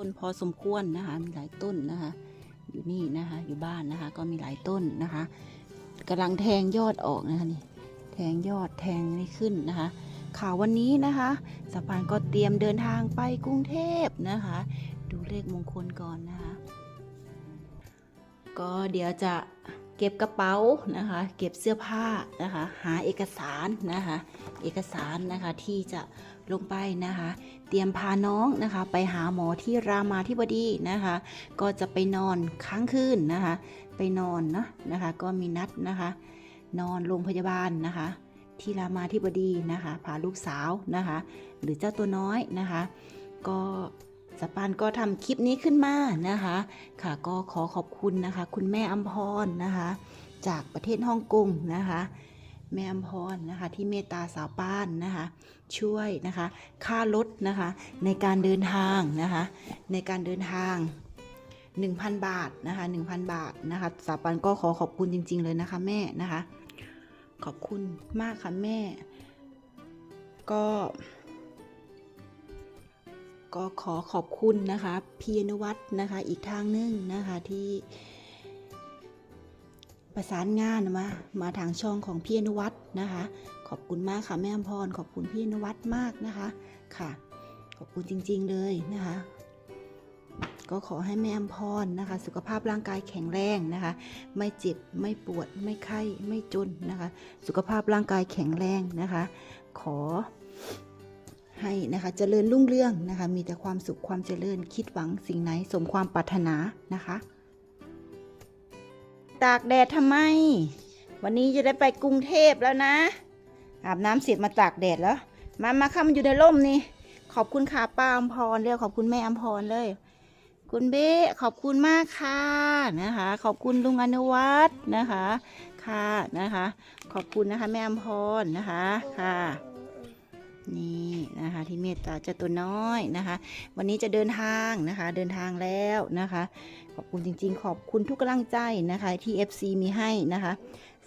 ต้นพอสมควรนะคะมีหลายต้นนะคะ อยู่นี่นะคะ อยู่บ้านนะคะ ก็มีหลายต้นนะคะกำลังแทงยอดออกนะคะนี่แทงยอดแทงนี่ขึ้นนะคะ ข่าววันนี้นะคะสะพานก็เตรียมเดินทางไปกรุงเทพนะคะ ดูเลขมงคลก่อนนะคะ ก็เดี๋ยวจะเก็บกระเป๋านะคะ เก็บเสื้อผ้านะคะ หาเอกสารนะคะ เอกสารนะคะที่จะ ลงไปนะคะ เตรียมพาน้องนะคะ ไปหาหมอที่รามาธิบดีนะคะ ก็จะไปนอนค้างคืนนะคะ ไปนอนเนาะนะคะ ก็มีนัดนะคะ นอนโรงพยาบาลนะคะ ที่รามาธิบดีนะคะพาลูกสาวนะคะ หรือเจ้าตัวน้อยนะคะ ก็สปานก็ทำคลิปนี้ขึ้นมานะคะ ค่ะก็ขอขอบคุณนะคะ คุณแม่อัมพรนะคะ จากประเทศฮ่องกงนะคะ แม่อมพรนะคะ ที่เมตตาสาวป้านนะคะ ช่วยนะคะ ค่ารถนะคะ ในการเดินทางนะคะ ในการเดินทาง 1,000 บาทนะคะ 1,000 บาทนะคะ สาวปันก็ขอขอบคุณจริง ๆ เลยนะคะ แม่นะคะ ขอบคุณมากค่ะแม่ ก็ ก็ขอขอบคุณนะคะ พีนวัฒน์นะคะ อีกทางหนึงนะคะที่ ประสานงานมามาทางช่องของพี่อนุวัฒน์นะคะ ขอบคุณมากค่ะแม่อมพรขอบคุณพี่อนุวัฒน์มากนะคะค่ะ ขอบคุณจริงๆเลยนะคะ ก็ขอให้แม่อมพรนะคะ สุขภาพร่างกายแข็งแรงนะคะ ไม่เจ็บไม่ปวดไม่ไข้ไม่จนนะคะ สุขภาพร่างกายแข็งแรงนะคะ ขอให้นะคะเจริญรุ่งเรืองนะคะ มีแต่ความสุขความเจริญคิดหวังสิ่งไหนสมความปรารถนานะคะ ตากแดดทำไม วันนี้จะได้ไปกรุงเทพแล้วนะ อาบน้ำเสร็จมาตากแดดแล้ว มามาข้ามาอยู่ในร่มนี่ ขอบคุณค่ะป้าอมพรเรียกขอบคุณแม่อมพรเลย คุณเบ้ขอบคุณมากค่ะนะคะ ขอบคุณลุงอนุวัฒน์นะคะ ค่ะนะคะ ขอบคุณนะคะแม่อมพรนะคะค่ะ นี่นะคะที่เมตตาเจ้าตัวน้อยนะคะ วันนี้จะเดินทางนะคะ เดินทางแล้วนะคะ ขอบคุณจริง ๆ ขอบคุณทุกกำลังใจนะคะ ที่ FC มีให้นะคะ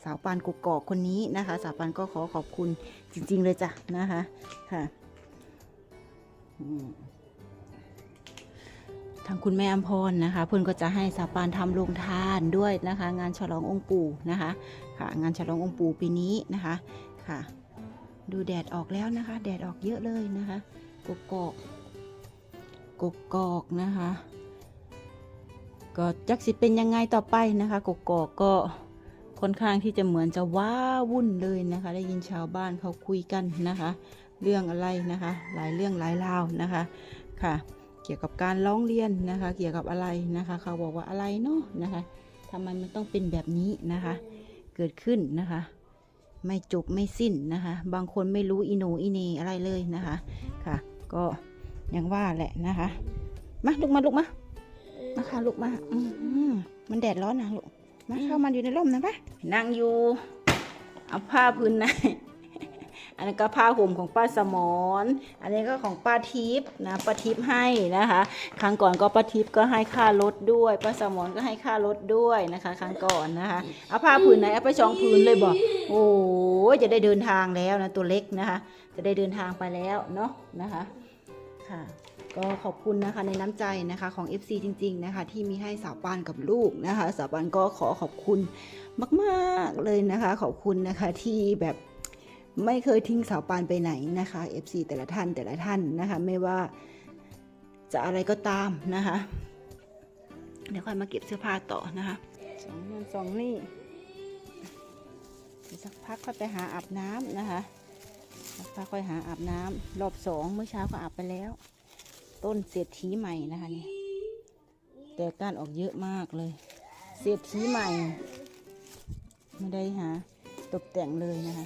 สาวปานกุกอกคนนี้นะคะ สาวปานก็ขอขอบคุณจริง ๆ เลยจ้ะนะคะค่ะทางคุณแม่อมพรนะคะเพื่อนก็จะให้สาวปานทำโรงทานด้วยนะคะ งานฉลององค์ปู่นะคะ ค่ะ งานฉลององค์ปู่ปีนี้นะคะค่ะ ดูแดดออกแล้วนะคะ แดดออกเยอะเลยนะคะกกอกกกอกนะคะ ก็จักสิเป็นยังไงต่อไปนะคะกกอกก็ค่อนข้างที่จะเหมือนจะว้าวุ่นเลยนะคะ ได้ยินชาวบ้านเขาคุยกันนะคะ เรื่องอะไรนะคะ หลายเรื่องหลายราวนะคะค่ะ เกี่ยวกับการร้องเรียนนะคะ เกี่ยวกับอะไรนะคะ เขาบอกว่าอะไรเนาะนะคะทำไมมันต้องเป็นแบบนี้นะคะ เกิดขึ้นนะคะ ไม่จบไม่สิ้นนะคะ บางคนไม่รู้อีโหนอีเหนอะไรเลยนะคะค่ะ ก็ยังว่าแหละนะคะมาลุกมาลุกมามาค่ะลุกมาอืมมันแดดร้อนนะลูกมาเข้ามาอยู่ในร่มนะปะนั่งอยู่เอาผ้าพื้นใน อันนี้ก็ผ้าห่มของป้าสมอนอันนี้ก็ของป้าทิพย์นะป้าทิพย์ให้นะคะ ครั้งก่อนก็ป้าทิพย์ก็ให้ค่ารถด้วยป้าสมอนก็ให้ค่ารถด้วยนะคะ ครั้งก่อนนะคะเอาผ้าผืนไหนเอาไปสองผืนเลยบอกโอ้จะได้เดินทางแล้วนะตัวเล็กนะคะ จะได้เดินทางไปแล้วเนาะนะคะค่ะก็ขอบคุณนะคะในน้ำใจนะคะของ FC จริง ๆนะคะ ที่มีให้สาวปานกับลูกนะคะ สาวปานก็ขอขอบคุณมาก ๆเลยนะคะ ขอบคุณนะคะที่แบบ ไม่เคยทิ้งสาวปานไปไหนนะคะ FC แต่ละท่านแต่ละท่านนะคะ ไม่ว่าจะอะไรก็ตามนะคะ เดี๋ยวค่อยมาเก็บเสื้อผ้าต่อนะคะสองนู่นสองนี่สักพักค่อยไปหาอาบน้ำนะคะสักพักค่อยหาอาบน้ำรอบสองเมื่อเช้าก็อาบไปแล้ว ต้นเศรษฐีใหม่นะคะนี่แต่ก้านออกเยอะมากเลย เศรษฐีใหม่ ไม่ได้หาตกแต่งเลยนะคะ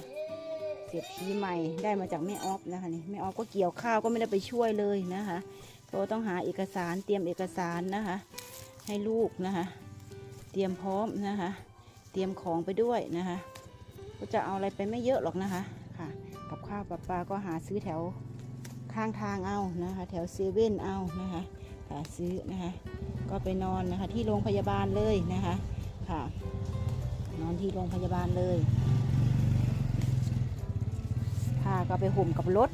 เศรษฐีใหม่ได้มาจากแม่ออฟนะคะนี่แม่ออฟก็เกี่ยวข้าวก็ไม่ได้ไปช่วยเลยนะคะเพรต้องหาเอกสารเตรียมเอกสารนะคะ ให้ลูกนะคะ เตรียมพร้อมนะคะ เตรียมของไปด้วยนะคะ ก็จะเอาอะไรไปไม่เยอะหรอกนะคะค่ะกับข้าวปลาปลาก็หาซื้อแถวข้างทางเอานะคะ แถวเซเว่นเอานะคะหาซื้อนะคะ ก็ไปนอนนะคะที่โรงพยาบาลเลยนะคะค่ะนอนที่โรงพยาบาลเลย ผ้ก็ไปห่มกับรถ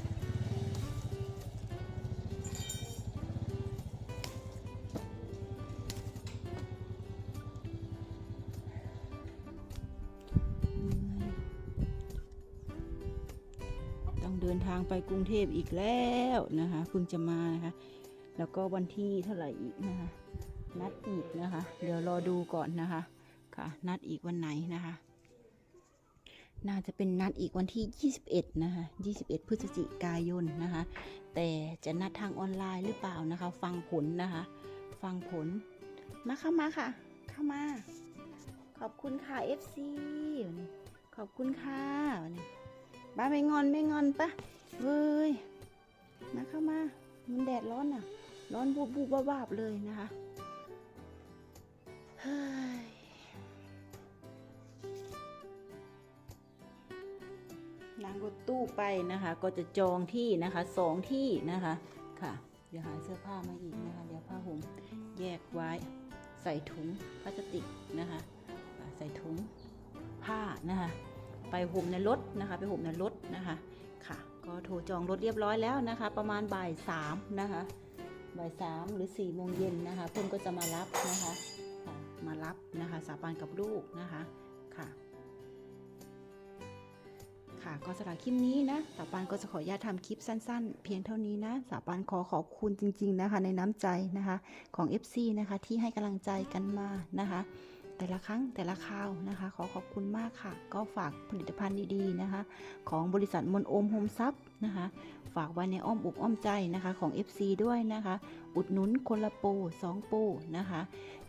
ต้องเดินทางไปกรุงเทพอีกแล้วนะคะเพิ่งจะมานะคะ แล้วก็วันที่เท่าไหร่อีกนะคะ นัดอีกนะคะ เดี๋ยวรอดูก่อนนะคะ ค่ะ นัดอีกวันไหนนะคะ น่าจะเป็นนัดอีกวันที่ 21 นะคะ 21 พฤศจิกายนนะคะ แต่จะนัดทางออนไลน์หรือเปล่านะคะ ฟังผลนะคะ ฟังผล มาเข้ามาค่ะ เข้ามา ขอบคุณค่ะ FC ขอบคุณค่ะวันนี้บ้าไม่งอนไม่งอนปะเว้ย มาเข้ามา มันแดดร้อนอะ ร้อนบูบบูบวาบเลยนะคะ รถตู้ไปนะคะ ก็จะจองที่นะคะสองที่นะคะค่ะ เดี๋ยวหาเสื้อผ้ามาอีกนะคะ เดี๋ยวผ้าห่มแยกไว้ใส่ถุงพลาสติกนะคะใส่ถุงผ้านะคะ ไปห่มในรถนะคะ ไปห่มในรถนะคะค่ะ ก็โทรจองรถเรียบร้อยแล้วนะคะ ประมาณบ่ายสามนะคะบ่ายสามหรือสี่โมงเย็นนะคะเพื่อนก็จะมารับนะคะ มารับนะคะ สาบานกับลูกนะคะค่ะ ค่ะ ก็สำหรับคลิปนี้นะสาปานก็จะขออนุญาตทำคลิปสั้นๆ เพียงเท่านี้นะสาปานขอขอบคุณจริง ๆ นะคะ ในน้ำใจนะคะของ FC นะคะที่ให้กำลังใจกันมานะคะแต่ละครั้งแต่ละคราวนะคะ ขอขอบคุณมากค่ะ ก็ฝากผลิตภัณฑ์ดีๆนะคะ ของบริษัทมนโอมโฮมซับ นะคะ ฝากไว้ในอ้อมอกอ้อมใจนะคะของ FC ด้วยนะคะ อุดหนุนคนละปรสองปรนะคะ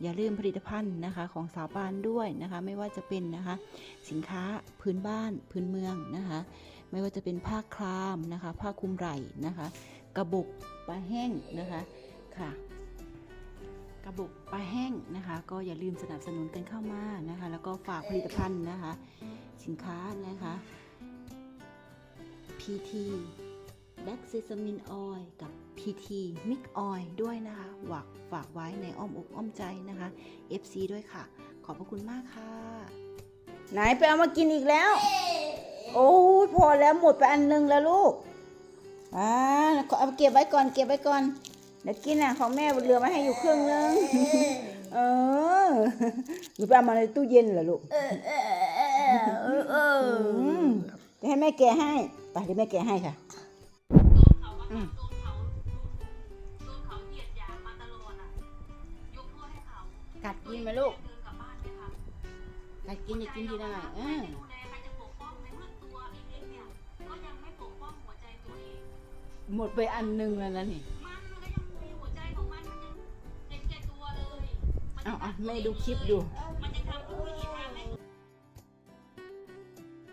อย่าลืมผลิตภัณฑ์นะคะของสาวปานด้วยนะคะ ไม่ว่าจะเป็นนะคะ สินค้าพื้นบ้านพื้นเมืองนะคะ ไม่ว่าจะเป็นผ้าครามนะคะ ผ้าคลุมไหล่นะคะ กระบุกปลาแห้งนะคะค่ะกระบุกปลาแห้งนะคะ ก็อย่าลืมสนับสนุนกันเข้ามานะคะ แล้วก็ฝากผลิตภัณฑ์นะคะ สินค้านะคะ PT Black Sesame Oil กับ PT Mix Oil ด้วยนะคะฝากฝากไว้ในอ้อมอกอ้อมใจนะคะ FC ด้วยค่ะ ขอบพระคุณมากค่ะ ไหนไปเอามากินอีกแล้ว โอ้ยพอแล้วหมดไปอันหนึงแล้วลูก อ่าขอเอาเก็บไว้ก่อนเก็บไว้ก่อน เดี๋ยวกินอะของแม่เหลือมาให้อยู่ครึ่งนึง เออหนูไปเอามาในตู้เย็นเหรอลูกเออเออเออเออเอออืมจะให้แม่แกะให้ ไปเดี๋ยวแม่แกะให้ค่ะอืมโดนเขาโดนเขาเหยียดหยามมาตลอดอะยกโทษให้เขากัดกินไหมลูกเดินกลับบ้านไหมคะกัดกินจะกินทีละหน่อยเอใครอจะดูแลใครจะปกป้องในเมื่อตัวเองเนี่ยก็ยังไม่ปกป้องหัวใจตัวเองหมดไปอันหนึงแล้วนะนี่มันมันก็ยังมีหัวใจของมันมันยังเห็นแก่ตัวเลยมันเอายังเอารักตัวแม่เงดูคลิปดูมันยัง